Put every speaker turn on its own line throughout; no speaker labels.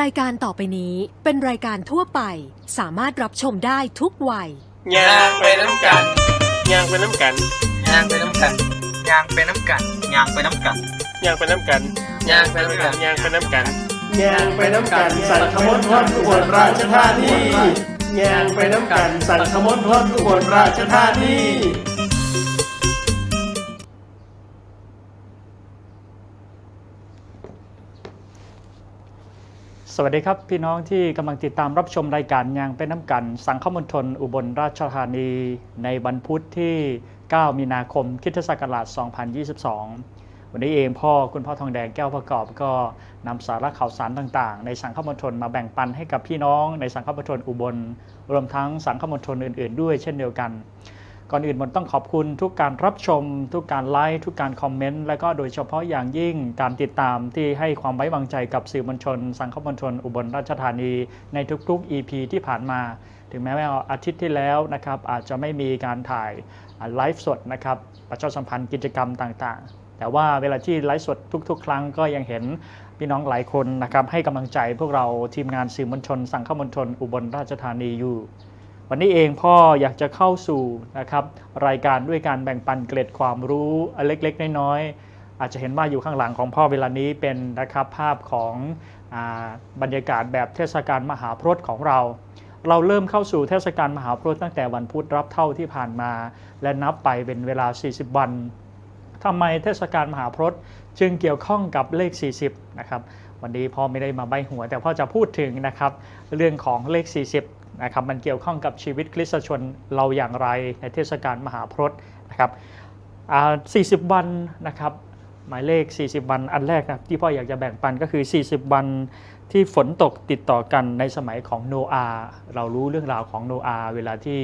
รายการต่อไปนี้เป็นรายการทั่วไป สามารถรับชมได้ทุกวัย
ยางไปน้ำกันยางไปน้ำกัน
ยางไปน้ำกันยางไปน้ำกันยางไปน้ำกัน
ยางไปน้ำกัน
ยางไปน้ำกัน
ยางไปน้ำกัน
ยางไปน้ำกันสันขมนทอดอุบลราชธานียางไปน้ำกันสันขมนทอดอุบลราชธานี
สวัสดีครับ พี่น้องที่กำลังติดตามรับชมรายการยางเป็นน้ำกัน สังคมณฑลอุบลราชธานี ในวันพุธที่ 9 มีนาคมคริสตศักราช 2022 วันนี้เองพ่อคุณพ่อทองแดงแก้วประกอบก็นำสาระข่าวสารต่างๆ ในสังคมณฑลมาแบ่งปันให้กับพี่น้องในสังคมณฑลอุบล รวมทั้งสังคมณฑลอื่น ๆ ด้วยเช่นเดียวกัน ก่อนอื่นมันต้องขอบคุณทุกการรับชม ทุกการไลค์ทุกการคอมเมนต์และก็โดยเฉพาะอย่างยิ่งการติดตามที่ให้ความไว้วางใจกับสื่อมวลชน สังคมมวลชน อุบลราชธานีในทุกๆ EP ที่ผ่านมา ถึงแม้ว่าอาทิตย์ที่แล้วนะครับอาจจะไม่มีการถ่ายไลฟ์สดนะครับประชาสัมพันธ์กิจกรรมต่างๆ แต่ว่าเวลาที่ไลฟ์สดทุก ๆ ครั้งก็ยังเห็นพี่น้องหลายคนนะครับให้กำลังใจพวกเราทีมงานสื่อมวลชน สังคมมวลชน อุบลราชธานีอยู่ วันนี้เองพ่ออยากจะเข้าสู่นะครับรายการด้วยการแบ่งปันเกร็ดความรู้เล็กๆ น้อยๆอาจจะเห็นว่าอยู่ข้างหลังของพ่อเวลานี้เป็นนะครับภาพของอบรรยากาศแบบเทศกาลมหาพรตของเรา เราเริ่มเข้าสู่เทศกาลมหาพรตตั้งแต่วันพุธรับเท่าที่ผ่านมา และนับไปเป็นเวลา 40 วันทำไมเทศกาลมหาพรตจึงเกี่ยวข้องกับเลข 40 นะครับ วันนี้พ่อไม่ได้มาใบหัว แต่พ่อจะพูดถึงนะครับเรื่องของเลข 40 นะครับมันเกี่ยวข้องกับชีวิตคริสตชนเราอย่างไรในเทศกาลมหาพรตนะครับ40 วันนะครับหมายเลข 40 วันอันแรกนะที่พ่ออยากจะแบ่งปันก็คือ 40 วันที่ฝนตกติดต่อกันในสมัยของโนอาเรารู้เรื่องราวของโนอาเวลาที่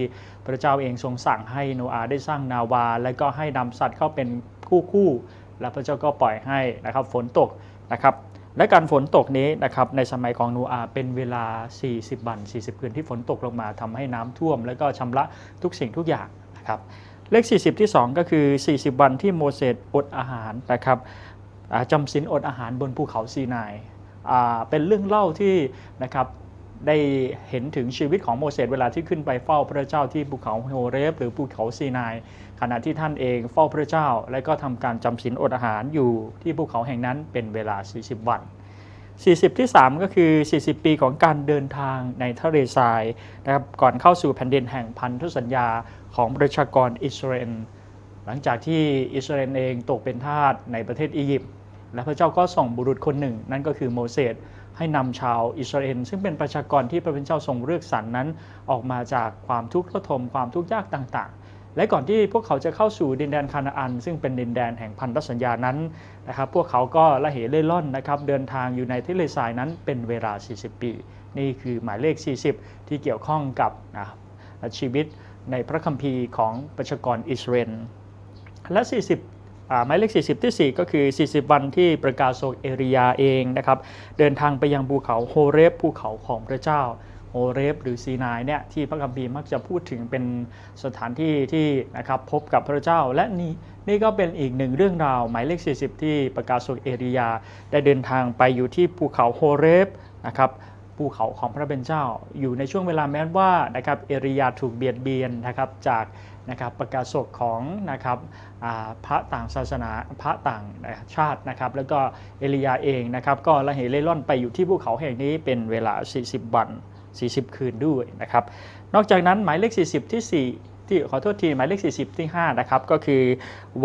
พระเจ้าเองทรงสั่งให้โนอาได้สร้างนาวา และก็ให้นำสัตว์เข้าเป็นคู่คู่ๆและพระเจ้าก็ปล่อยให้นะครับฝนตกนะครับ และการฝนตกนี้นะครับในสมัยของนูอาเป็นเวลา 40 วัน 40 คืนที่ฝนตกลงมาทำให้น้ำท่วม แล้วก็ชำระทุกสิ่งทุกอย่างนะครับเลข 40 ที่ 2 ก็คือ 40 วันที่โมเสสอดอาหารนะครับจำศีลอดอาหารบนภูเขาซีนายเป็นเรื่องเล่าที่นะครับ ได้เห็นถึงชีวิตของโมเสสเวลาที่ขึ้นไปเฝ้าพระเจ้าที่ภูเขาโฮเรฟหรือภูเขาซีนาย ขณะที่ท่านเองเฝ้าพระเจ้า และก็ทำการจำศีลอดอาหารอยู่ที่ภูเขาแห่งนั้นเป็นเวลา 40 วัน 40 ที่ 3 ก็คือ 40 ปีของการเดินทางในทะเลทรายนะครับก่อนเข้าสู่แผ่นดินแห่งพันธสัญญาของประชากรอิสราเอลหลังจากที่อิสราเอลเองตกเป็นทาสในประเทศอียิปต์และพระเจ้าก็ส่งบุรุษคนหนึ่ง นั่นก็คือโมเสส ให้นำชาวอิสราเอลซึ่งเป็นประชากรที่พระเป็นเจ้าทรงเลือกสรรนั้น ออกมาจากความทุกข์ระทมความทุกข์ยากต่างๆ และก่อนที่พวกเขาจะเข้าสู่ดินแดนคานาอัน ซึ่งเป็นดินแดนแห่งพันธสัญญานั้นนะครับ พวกเขาก็ละเหเล่ร่อนนะครับเดินทางอยู่ในทะเลทรายนั้นเป็นเวลา 40 ปี นี่คือหมายเลข 40 ที่เกี่ยวข้องกับนะชีวิตในพระคัมภีร์ของประชากรอิสราเอลและ 40 หมายเลข 40 ที่ 4 ก็คือ 40 วันที่ประกาศกเอริยาเองนะครับ เดินทางไปยังภูเขาโฮเรฟภูเขาของพระเจ้าโฮเรฟหรือซีนายเนี่ยที่พระคัมภีร์มักจะพูดถึงเป็นสถานที่ที่นะครับพบกับพระเจ้า และนี่นี่ก็เป็นอีกหนึ่งเรื่องราว หมายเลข 40 ที่ประกาศกเอริยา ได้เดินทางไปอยู่ที่ภูเขาโฮเรฟนะครับภูเขาของพระเป็นเจ้า อยู่ในช่วงเวลาแม้ว่านะครับเอริยาถูกเบียดเบียนนะครับจาก นะครับประกาศศกของนะครับพระต่างศาสนาพระต่างชาตินะครับแล้วก็เอลียาเองนะครับก็ละเหเล่ร่อนไปอยู่ที่ภูเขาแห่งนี้เป็นเวลา 40 วัน 40 คืนด้วยนะครับนอกจากนั้นหมายเลข 40 ที่ 4ที่ขอโทษทีหมายเลข 40 ที่ 5 นะครับ ก็คือ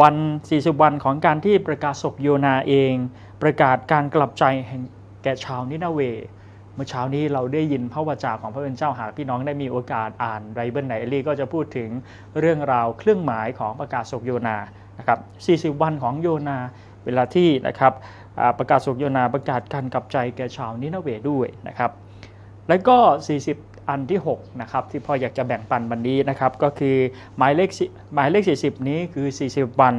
วัน 40 วันของการที่ประกาศศกโยนาเอง ประกาศการกลับใจแห่งแก่ชาวนินาเว เมื่อเช้านี้เราได้ยินพระวจาของพระเป็นเจ้าหากพี่น้องได้มีโอกาสอ่านไรเบิลไนลี่ก็จะพูดถึงเรื่องราวเครื่องหมายของประกาศศกโยนานะครับ40 วันของโยนาเวลาที่นะครับประกาศศกโยนาประกาศการกลับใจแก่ชาวนินาเวด้วยนะครับแล้วก็ 40 อันที่6นะครับที่พ่ออยากจะแบ่งปันวันนี้นะครับก็คือหมายเลขหมายเลข 40 นี้คือ 40 วัน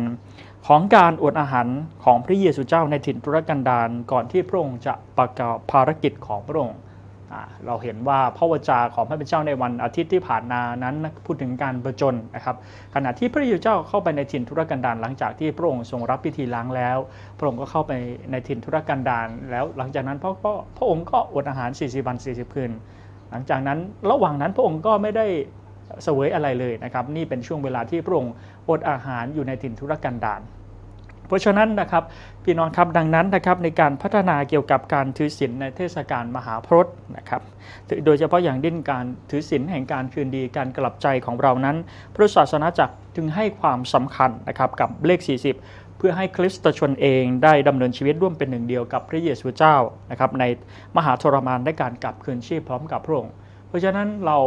ของการอดอาหารของพระเยซูเจ้าในถิ่นทุรกันดารก่อนที่พระองค์จะประกอบภารกิจของพระองค์เราเห็นว่าพระวจาของพระเป็นเจ้าในวันอาทิตย์ที่ผ่านมานั้นพูดถึงการประจนนะครับขณะที่พระเยซูเจ้าเข้าไปในถิ่นทุรกันดารหลังจากที่พระองค์ทรงรับพิธีล้างแล้ว พระองค์ก็เข้าไปในถิ่นทุรกันดารแล้ว หลังจากนั้นพระพระองค์ก็อดอาหาร 40 วัน 40 คืน หลังจากนั้นระหว่างนั้นพระองค์ก็ไม่ได้ เสวยอะไรเลยนะครับนี่เป็นช่วงเวลาที่พระองค์อดอาหารอยู่ในถิ่นทุรกันดารเพราะฉะนั้นนะครับพี่น้องครับดังนั้นนะครับในการพัฒนาเกี่ยวกับการถือศีลในเทศกาลมหาพรตนะครับโดยเฉพาะอย่างยิ่งการถือศีลแห่งการคืนดีการกลับใจของเรานั้น พระศาสนาจักรจึงให้ความสำคัญนะครับกับเลข 40 เพื่อให้คริสตชนเองได้ดำเนินชีวิตร่วมเป็นหนึ่งเดียวกับพระเยซูเจ้านะครับในมหาทรมานในการกลับคืนชีพพร้อมกับพระองค์ เพราะฉะนั้นเรา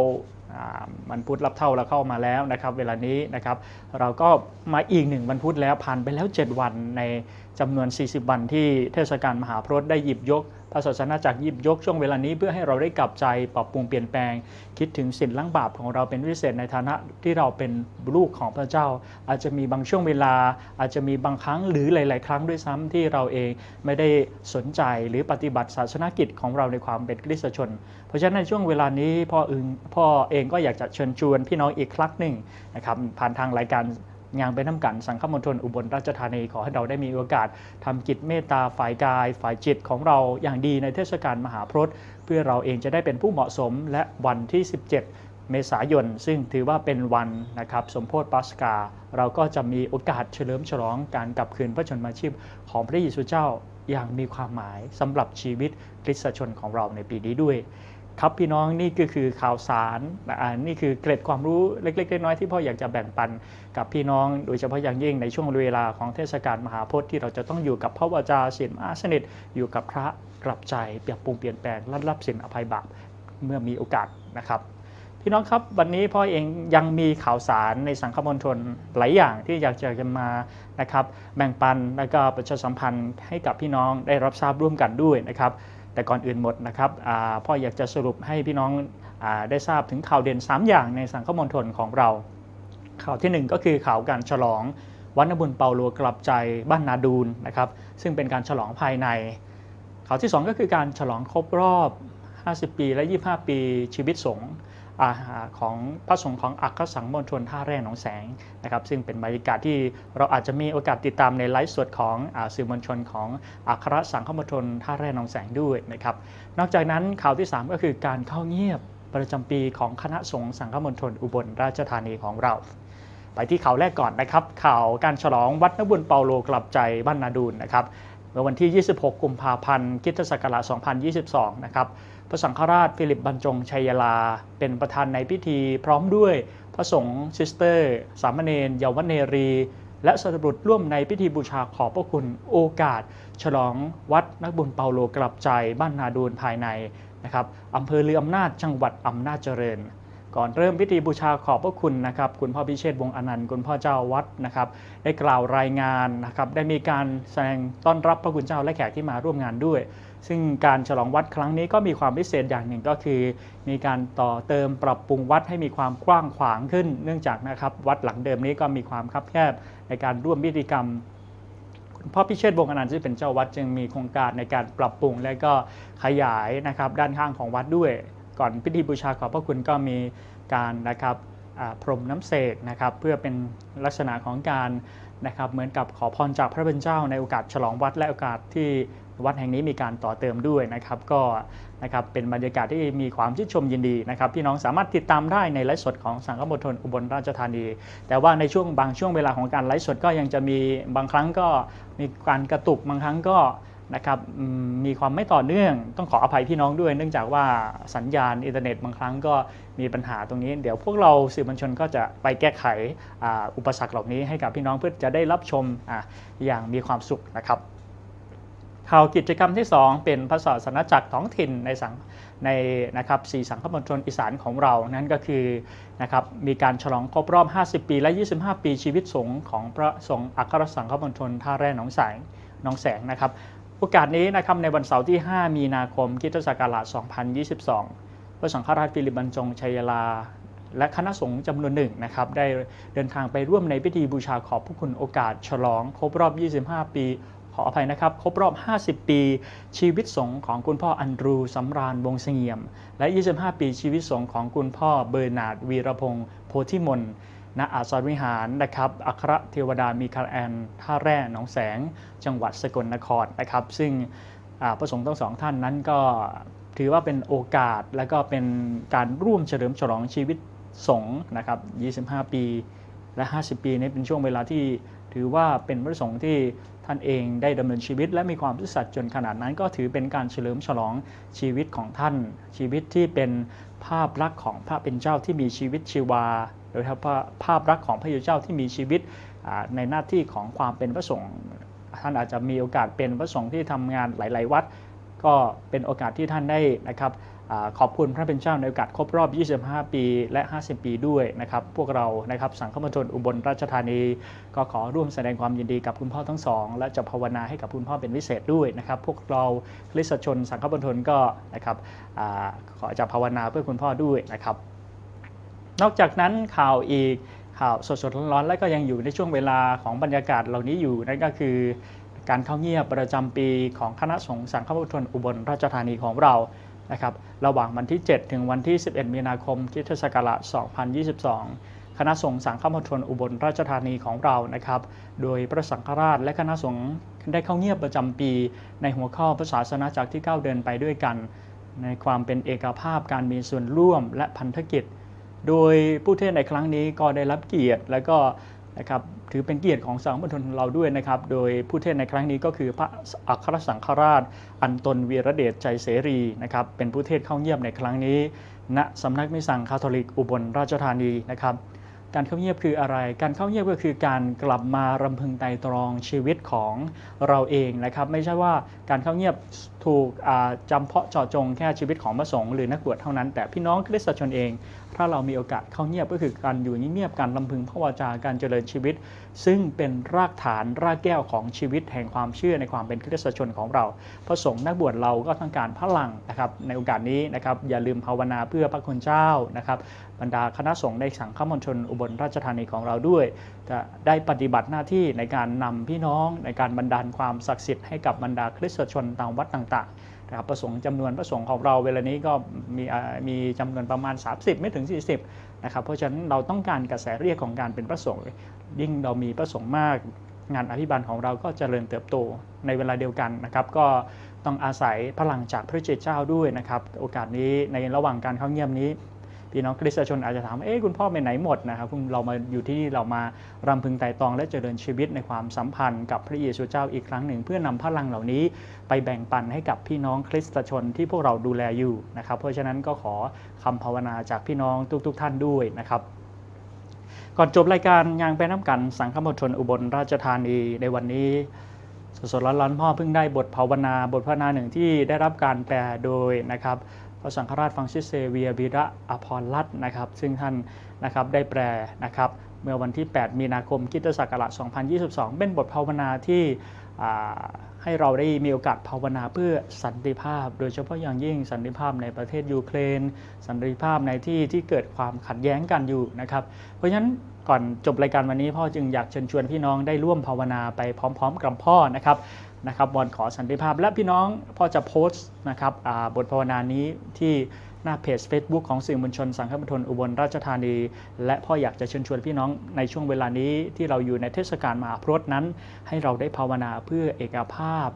มันพุธรับเท่าเราเข้ามาแล้วนะครับ เวลานี้นะครับ เราก็มาอีกหนึ่งวันพุธแล้วผ่านไปแล้ว 7 วันใน จำนวน 40 วันที่เทศกาลมหาพรตได้หยิบยกพระศาสนาจักรหยิบยกช่วงเวลานี้เพื่อให้เราได้กลับใจปรับปรุงเปลี่ยนแปลง คิดถึงสินล้างบาปของเราเป็นพิเศษในฐานะที่เราเป็นลูกของพระเจ้า อาจจะมีบางช่วงเวลา อาจจะมีบางครั้งหรือหลาย ๆ ครั้งด้วยซ้ำที่เราเองไม่ได้สนใจหรือปฏิบัติศาสนกิจของเราในความเป็นคริสตชน เพราะฉะนั้นในช่วงเวลานี้พ่อเองพ่อเองก็อยากจะเชิญชวนพี่น้องอีกครั้งหนึ่งนะครับผ่านทางรายการ งานไปน้ำกันสังฆมณฑลอุบลราชธานีขอให้เราได้มีโอกาสทำกิจเมตตาฝ่ายกาย ฝ่ายจิตของเราอย่างดีในเทศกาลมหาพรตเพื่อเราเองจะได้เป็นผู้เหมาะสมและวันที่ 17 เมษายน ซึ่งถือว่าเป็นวันนะครับสมโพธิปัสกา เราก็จะมีโอกาสเฉลิมฉลองการกลับคืนพระชนมาชีพของพระเยซูเจ้าอย่างมีความหมายสำหรับชีวิตคริสตชนของเราในปีนี้ด้วย ครับพี่น้องนี่ก็คือข่าวสารนี่คือเกร็ดความรู้เล็ก ๆ น้อยๆที่พ่ออยากจะแบ่งปันกับพี่น้อง โดยเฉพาะอย่างยิ่งในช่วงเวลาของเทศกาลมหาพจน์ที่เราจะต้องอยู่กับพระวจาศีลมาสนิทอยู่กับพระกลับใจเปลี่ยนปรุงเปลี่ยนแปลงและรับสินอภัยบาปเมื่อมีโอกาสนะครับพี่น้องครับวันนี้พ่อเองยังมีข่าวสารในสังคมณฑลหลายอย่างที่อยากจะมานะครับแบ่งปันและก็ประชาสัมพันธ์ให้กับพี่น้องได้รับทราบร่วมกันด้วยนะครับ แต่ก่อนอื่นหมดนะครับพ่ออยากจะสรุปให้พี่น้องอได้ทราบถึงข่าวเด่น 3 อย่างในสังคมมณฑลของเรา ข่าวทีหนึ่1 ก็คือข่าวการฉลองวันนบุญเปาโลกลับใจบ้านนาดูนนะครับซึ่งเป็นการฉลองภายใน ข่าวที่ 2 ก็คือการฉลองครบรอบ 50 ปีและ 25 ปีชีวิตสงฆ์ อของพระสงฆ์ของอัครสังฆมณฑลท่าแร่หนองแสงนะครับซึ่งเป็นบรรยากาศที่เราอาจจะมีโอกาสติดตามในไลฟ์สดของอสื่อมวลชนของอัครสังฆมณฑลท่าแร่หนองแสงด้วยนะครับนอกจากนั้นข่าวที่ 3 ก็คือการเข้าเงียบประจำปีของคณะสงฆ์สังฆมณฑลอุบลราชธานีของเราไปที่ข่าวแรกก่อนนะครับ ข่าวการฉลองวัดนบุญเปาโลกลับใจบ้านนาดูนนะครับ เมื่อวันที่ 26 กุมภาพันธ์คริสตศักราช2022 นะครับ พระสังฆราชฟิลิปบรรจงชัยยลา เป็นประธานในพิธีพร้อมด้วยพระสงฆ์ซิสเตอร์ สามเณรเยาวเนรี และสัตบุตรร่วมในพิธีบูชาขอบพระคุณโอกาส ฉลองวัดนักบุญเปาโลกลับใจบ้านนาดูนภายในนะครับอำเภอเลืออำนาจจังหวัดอำนาจเจริญ ก่อนเริ่มพิธีบูชาขอบพระคุณนะครับคุณพ่อพิเชษวงอนันต์คุณพ่อเจ้าวัดนะครับได้กล่าวรายงานนะครับได้มีการแสดงต้อนรับพระคุณเจ้าและแขกที่มาร่วมงานด้วย ซึ่งการฉลองวัดครั้งนี้ก็มีความพิเศษอย่างหนึ่งก็คือ มีการต่อเติมปรับปรุงวัดให้มีความกว้างขวางขึ้น เนื่องจากนะครับวัดหลังเดิมนี้ก็มีความคับแคบในการร่วมพิธีกรรมคุณพ่อพิเชษวงอนันต์ซึ่งเป็นเจ้าวัดจึงมีโครงการในการปรับปรุงและก็ขยายนะครับด้านข้างของวัดด้วย ก่อนพิธีบูชาขอบพระคุณก็มีการนะครับพรมน้ำเสกนะครับเพื่อเป็นลักษณะของการนะครับเหมือนกับขอพรจากพระเป็นเจ้า ในโอกาสฉลองวัดและโอกาสที่วัดแห่งนี้มีการต่อเติมด้วยนะครับ ก็นะครับเป็นบรรยากาศที่มีความชื่นชมยินดีนะครับพี่น้องสามารถติดตามได้ในไลฟ์สดของสังฆมณฑลอุบลราชธานี แต่ว่าในช่วงบางช่วงเวลาของการไลฟ์สดก็ยังจะมีบางครั้งก็มีการกระตุกบางครั้งก็ นะครับมีความไม่ต่อเนื่องต้องขออภัยพี่น้องด้วย เนื่องจากว่าสัญญาณอินเทอร์เน็ตบางครั้งก็มีปัญหาตรงนี้ เดี๋ยวพวกเราสื่อมวลชนก็จะไปแก้ไขออุปสรรคเหล่านี้ให้กับพี่น้องเพื่อจะได้รับชมออย่างมีความสุขนะครับข่าวกิจกรรมที่ 2 เป็นพระศาสนจักรท้องถิ่นในสังในนะครับสี่สังฆมณฑลอีสานของเรานั่นก็คือนะครับมีการฉลองครบรอบ 50 ปี และ 25 ปีชีวิตสงฆ์ของพระสงฆ์อัครสังฆมณฑลท่าแร่หนองแสงหนองแสงนะครับ โอกาสนี้นะครับในวันเสาร์ที่ 5 มีนาคมคริสตศักราช2022 พระสังฆราชฟิลิปบรรจงชัยลา และคณะสงฆ์จำนวนหนึ่งนะครับได้เดินทางไปร่วมในพิธีบูชาขอบพระคุณโอกาสฉลองครบรอบ 25 ปีขออภัยนะครับ ครบรอบ 50 ปี ชีวิตสงฆ์ของคุณพ่ออันดรูสำราญวงศ์เสงี่ยม และ 25 ปีชีวิตสงฆ์ของคุณพ่อเบอร์นาร์ดวีรพงศ์โพธิมน ณอาสรวิหารนะครับอัครเทวดามีคาแอนท่าแร่หนองแสง จังหวัดสกลนครนะครับ ซึ่งอ่าพระสงฆ์ทั้งสองท่านนั้นก็ถือว่าเป็นโอกาสและก็เป็นการร่วมเฉลิมฉลองชีวิตสงฆ์นะครับ 25 ปีและ 50 ปีนี้เป็นช่วงเวลาที่ถือว่าเป็นพระสงฆ์ที่ท่านเองได้ดำเนินชีวิต และมีความซื่อสัตย์จนขนาดนั้น ก็ถือเป็นการเฉลิมฉลองชีวิตของท่าน ชีวิตที่เป็นภาพลักษณ์ของพระเป็นเจ้าที่มีชีวิตชีวา โดยเฉพาะภาพลักษณ์ของพระเยซูเจ้าที่มีชีวิตในหน้าที่ของความเป็นพระสงฆ์ท่านอาจจะมีโอกาสเป็นพระสงฆ์ที่ทำงานหลาย ๆ วัด ก็เป็นโอกาสที่ท่านได้นะครับอขอบคุณพระเป็นเจ้าในโอกาสครบรอบ 25 ปี และ 50 ปีด้วยนะครับ พวกเรานะครับสังฆมณฑลอุบลราชธานี ก็ขอร่วมแสดงความยินดีกับคุณพ่อทั้งสอง และจะภาวนาให้กับคุณพ่อเป็นพิเศษด้วยนะครับ พวกเราคริสชนสังฆมณฑลก็นะครับอขอจะภาวนาเพื่อคุณพ่อด้วยนะครับ นอกจากนั้นข่าวอีกข่าวสดๆร้อนๆและก็ยังอยู่ในช่วงเวลาของบรรยากาศเหล่านี้อยู่นั่นก็คือ การเข้าเงียบประจำปีของคณะสงฆ์สังฆมณฑลอุบลราชธานีของเรานะครับระหว่างวันที่ 7 ถึงวันที่ 11 มีนาคมคริสตศักราช2022 คณะสงฆ์สังฆมณฑลอุบลราชธานีของเรานะครับ โดยพระสังฆราชและคณะสงฆ์ได้เข้าเงียบประจำปี ในหัวข้อพระศาสนาจักรที่ก้าวเดินไปด้วยกัน ในความเป็นเอกภาพการมีส่วนร่วมและพันธกิจ โดยผู้เทศในครั้งนี้ก็ได้รับเกียรติและก็นะครับถือเป็นเกียรติของสังฆมณฑลเราด้วยนะครับ โดยผู้เทศในครั้งนี้ก็คือพระอัครสังฆราช อันตนวีระเดชใจเสรีนะครับเป็นผู้เทศเข้าเงียบในครั้งนี้ ณสำนักมิสังคาทอลิกอุบลราชธานีนะครับการเข้าเงียบคืออะไร การเข้าเงียบก็คือการกลับมารำพึงไตรตรองชีวิตของเราเองนะครับ ไม่ใช่ว่าการเข้าเงียบถูกจำเพาะเจาะจงแค่ชีวิตของพระสงฆ์หรือนักบวชเท่านั้น แต่พี่น้องคริสตชนเอง ถ้าเรามีโอกาสเข้าเงียบก็คือการอยู่เงียบการลำพึงพระวาจาการเจริญชีวิต ซึ่งเป็นรากฐานรากแก้วของชีวิตแห่งความเชื่อในความเป็นคริสตชนของเราพระสงฆ์นักบวชเราก็ต้องการพลังนะครับในโอกาสนี้นะครับอย่าลืมภาวนาเพื่อพระคุณเจ้านะครับบรรดาคณะสงฆ์ในสังฆมณฑลอุบลราชธานีของเราด้วยจะได้ปฏิบัติหน้าที่ในการนำพี่น้องในการบรรดาลความศักดิ์สิทธิ์ให้กับบรรดาคริสตชนตามวัดต่างๆนะครับประสงค์จำนวนประสงค์ของเราเวลานี้ก็มีมีจำนวนประมาณ 30 ไม่ถึง 40นะครับเพราะฉะนั้นเราต้องการกระแสเรียกของการเป็นประสงค์ยิ่งเรามีประสงค์มาก งานอภิบาลของเราก็เจริญเติบโตในเวลาเดียวกันนะครับก็ต้องอาศัยพลังจากพระเจ้าด้วยนะครับโอกาสนี้ในระหว่างการเข้าเงียบนี้ พี่น้องคริสตชนอาจจะถามว่าเอ๊ะคุณพ่อไปไหนหมดนะครับคุณเรามาอยู่ที่นี่เรามารำพึงไต่ตรองและเจริญชีวิตในความสัมพันธ์กับพระเยซูเจ้าอีกครั้งหนึ่ง เพื่อนำพลังเหล่านี้ไปแบ่งปันให้กับพี่น้องคริสตชนที่พวกเราดูแลอยู่นะครับ เพราะฉะนั้นก็ขอคำภาวนาจากพี่น้องทุกๆท่านด้วยนะครับก่อนจบรายการยางไปน้ำกันสังฆมณฑลอุบลราชธานีในวันนี้สดๆร้อนๆพ่อเพิ่งได้บทภาวนาบทภาวนาหนึ่งที่ได้รับการแปลโดยนะครับ พระสังฆราชฟังซิเซเวียบิระอภรรัตนะครับ ซึ่งท่านนะครับได้แปลนะครับเมื่อวันที่ 8 มีนาคมคิตศักราช2022 เป็นบทภาวนาที่ให้เราได้มีโอกาสภาวนาเพื่อสันติภาพ โดยเฉพาะอย่างยิ่งสันติภาพในประเทศยูเครน สันติภาพในที่ที่เกิดความขัดแย้งกันอยู่นะครับ เพราะฉะนั้นก่อนจบรายการวันนี้พ่อจึงอยากเชิญชวนพี่น้องได้ร่วมภาวนาไปพร้อม ๆ กับพ่อนะครับ นะครับวอนขอสันติภาพ และพี่น้องพ่อจะโพสต์นะครับบทภาวนานี้ที่หน้าเพจ Facebook ของสื่อมวลชน สังฆมณฑลอุบลราชธานี และพ่ออยากจะเชิญชวนพี่น้องในช่วงเวลานี้ที่เราอยู่ในเทศกาลมหาพรตนั้น ให้เราได้ภาวนาเพื่อเอกภาพ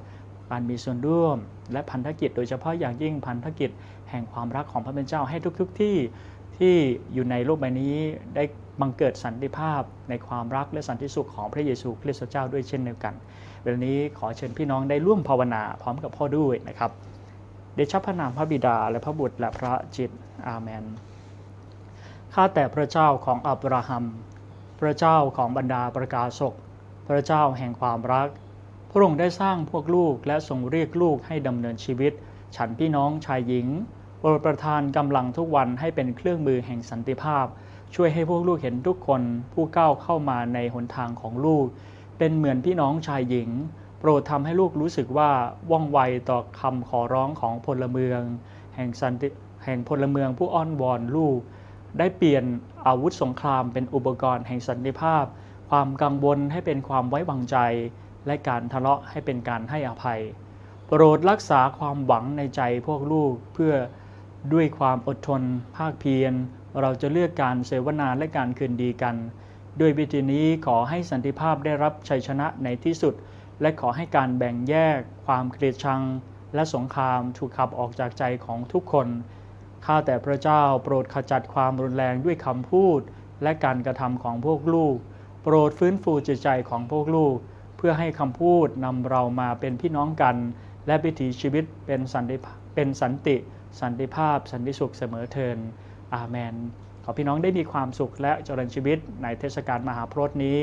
การมีส่วนร่วม และพันธกิจ โดยเฉพาะอย่างยิ่งพันธกิจแห่งความรักของพระเป็นเจ้าให้ทุกๆทที่ ที่อยู่ในโลกใบนี้ได้บังเกิดสันติภาพในความรักและสันติสุขของพระเยซูคริสต์เจ้าด้วยเช่นเดียวกัน เวลานี้ขอเชิญพี่น้องได้ร่วมภาวนาพร้อมกับพ่อด้วยนะครับ เดชะพระนามพระบิดาและพระบุตรและพระจิตอาเมน ข้าแต่พระเจ้าของอับราฮัม พระเจ้าของบรรดาประกาศก พระเจ้าแห่งความรัก พระองค์ได้สร้างพวกลูกและทรงเรียกลูกให้ดำเนินชีวิต ฉันพี่น้องชายหญิง รดประทานกำลังทุกวันให้เป็นเครื่องมือแห่งสันติภาพ ช่วยให้พวกลูกเห็นทุกคนผู้ก้าวเข้ามาในหนทางของลูก เป็นเหมือนพี่น้องชายหญิง โปรดทำให้ลูกรู้สึกว่าว่องไวต่อคำขอร้องของพลเมือง แห่งสันติแห่งพลเมืองผู้อ้อนวอนลูก ได้เปลี่ยนอาวุธสงครามเป็นอุปกรณ์แห่งสันติภาพ ความกังวลให้เป็นความไว้วางใจ และการทะเลาะให้เป็นการให้อภัย โปรดรักษาความหวังในใจพวกลูกเพื่อ ด้วยความอดทน ภาคเพียร เราจะเลือกการเสวนาและการคืนดีกัน ด้วยวิธีนี้ขอให้สันติภาพได้รับชัยชนะในที่สุด และขอให้การแบ่งแยก ความเกลียดชัง และสงครามถูกขับออกจากใจของทุกคน ข้าแต่พระเจ้าโปรดขจัดความรุนแรงด้วยคำพูด และการกระทำของพวกลูก โปรดฟื้นฟูจิตใจของพวกลูก เพื่อให้คำพูดนำเรามาเป็นพี่น้องกัน และวิถีชีวิตเป็นสันติเป็นสันติ สันติภาพ สันติสุขเสมอเทินอาเมน ขอพี่น้องได้มีความสุขและเจริญชีวิตในเทศกาลมหาพรตนี้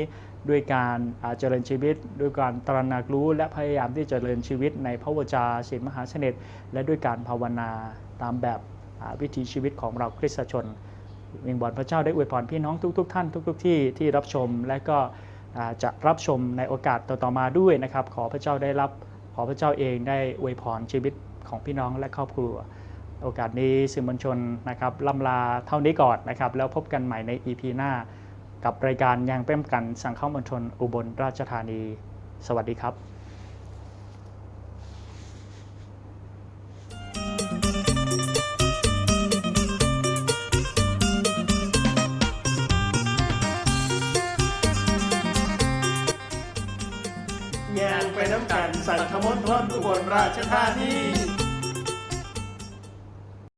ด้วยการเจริญชีวิต ด้วยการตระหนักรู้และพยายามที่จะเจริญชีวิตในพระวจาศีลมหาเสน่ห์และด้วยการภาวนาตามแบบวิถีชีวิตของเราคริสตชนวิงบอลพระเจ้าได้อวยพรพี่น้องทุกๆท่านทุก ๆ ที่ที่รับชมและก็จะรับชมในโอกาสต่อๆมาด้วยนะครับ ขอพระเจ้าได้รับขอพระเจ้าเองได้อวยพรชีวิตของพี่น้องและครอบครัว โอกาสนี้สื่อมวลชนนะครับล่ำลาเท่านี้ก่อนนะครับ แล้วพบกันใหม่ใน EP หน้า กับรายการยังเป้มกันสังเข้ามวลชนอุบลราชธานี สวัสดีครับ